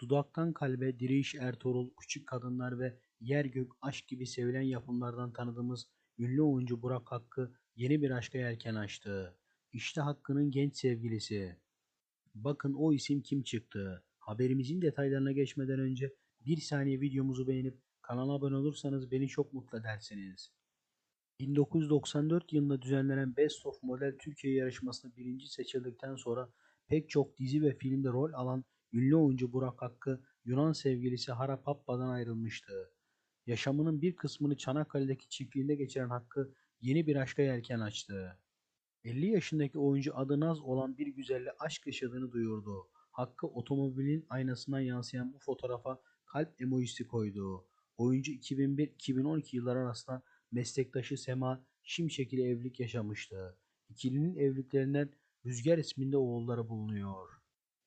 Dudaktan Kalbe, Diriş Ertuğrul, Küçük Kadınlar ve Yer Gök Aşk gibi sevilen yapımlardan tanıdığımız ünlü oyuncu Burak Hakkı yeni bir aşka yelken açtı. İşte Hakkı'nın genç sevgilisi. Bakın o isim kim çıktı. Haberimizin detaylarına geçmeden önce bir saniye videomuzu beğenip kanala abone olursanız beni çok mutlu edersiniz. 1994 yılında düzenlenen Best of Model Türkiye yarışmasında birinci seçildikten sonra pek çok dizi ve filmde rol alan ünlü oyuncu Burak Hakkı Yunan sevgilisi Hara Pappa'dan ayrılmıştı. Yaşamının bir kısmını Çanakkale'deki çiftliğinde geçiren Hakkı yeni bir aşka yelken açtı. 50 yaşındaki oyuncu adı Naz olan bir güzelle aşk yaşadığını duyurdu. Hakkı otomobilin aynasından yansıyan bu fotoğrafa kalp emojisi koydu. Oyuncu 2001-2012 yılları arasında meslektaşı Sema Şimşek ile evlilik yaşamıştı. İkilinin evliliklerinden Rüzgar isminde oğulları bulunuyor.